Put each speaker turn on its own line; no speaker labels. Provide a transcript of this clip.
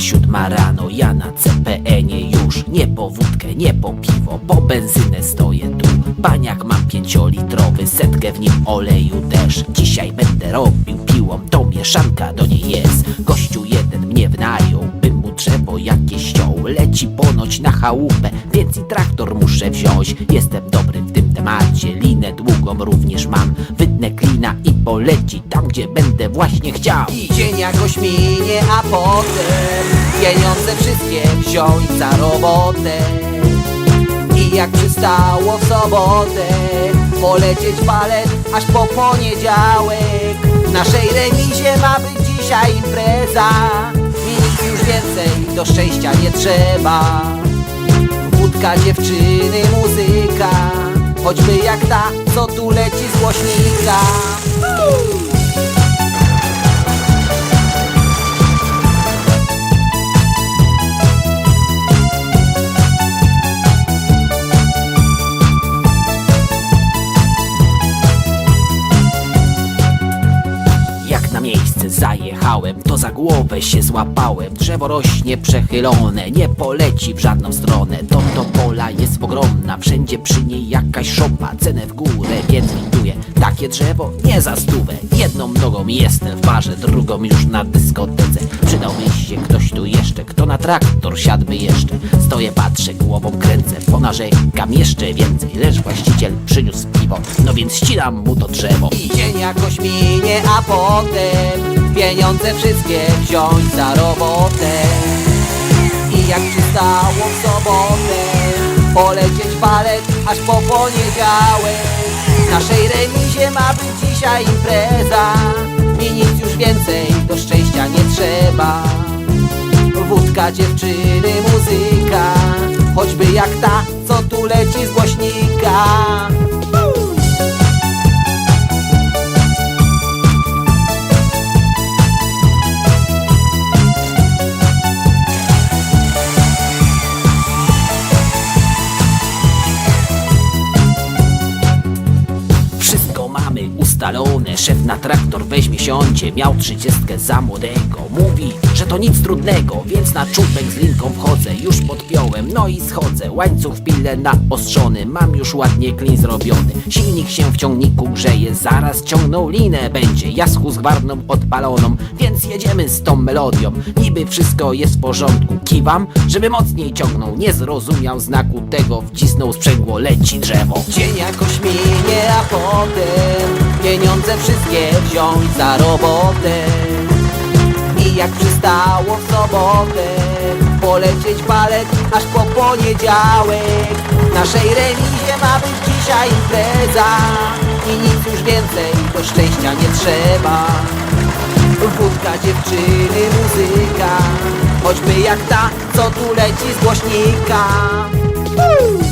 Siódma rano, ja na CPN-ie już Nie po wódkę, nie po piwo, po benzynę stoję tu. Baniak mam pięciolitrowy, setkę w nim oleju też. Dzisiaj będę robił piłą, to mieszanka do niej jest. Gościu jeden mnie wynajął, bym mu drzewo jakieś ściął. Leci ponoć na chałupę, więc i traktor muszę wziąć. Jestem dobry w tym temacie, linę długą również mam poleci tam, gdzie będę właśnie chciał. I dzień jakoś minie, a potem Pieniądze wszystkie wziąć za robotę. I jak przystało w sobotę Polecieć balet aż po poniedziałek. W naszej remizie ma być dzisiaj impreza. I nic już więcej do szczęścia nie trzeba. Wódka, dziewczyny, muzyka Choćby jak ta, co tu leci z za głowę się złapałem. Drzewo rośnie przechylone, nie poleci w żadną stronę. To pola jest ogromna, wszędzie przy niej jakaś szopa. Cenę w górę, więc winduję takie drzewo nie za stówę. Jedną nogą jestem w barze, drugą już na dyskotece. Przydałby się ktoś tu jeszcze, kto na traktor siadłby jeszcze. Stoję, patrzę, głową kręcę, ponarzekam jeszcze więcej. Lecz właściciel przyniósł piwo, no więc ścinam mu to drzewo. Dzień jakoś minie, a potem Pieniądze wszystkie wziąć za robotę. I jak przystało w sobotę Polecieć balet aż po poniedziałek. W naszej remizie ma być dzisiaj impreza I nic już więcej do szczęścia nie trzeba. Wódka, dziewczyny, muzyka Choćby jak ta, co tu leci z głośnika mamy ustalone, szef na traktor weźmie siądzie. Miał trzydziestkę za młodego. Mówi, że to nic trudnego Więc na czubek z linką wchodzę. Już podpiąłem, no i schodzę. Łańcuch w pile naostrzony Mam już ładnie klin zrobiony. Silnik się w ciągniku grzeje Zaraz ciągnął linę będzie. Jasku z gwarną odpaloną Więc jedziemy z tą melodią. Niby wszystko jest w porządku. Kiwam, żeby mocniej ciągnął. Nie zrozumiał znaku tego. Wcisnął sprzęgło, leci drzewo. Dzień jakoś minie, a potem Pieniądze wszystkie wziąć za robotę. I jak przystało w sobotę Polecieć balet aż po poniedziałek. W naszej remizie ma być dzisiaj impreza I nic już więcej do szczęścia nie trzeba. Wódka, dziewczyny, muzyka Choćby jak ta, co tu leci z głośnika. Woo!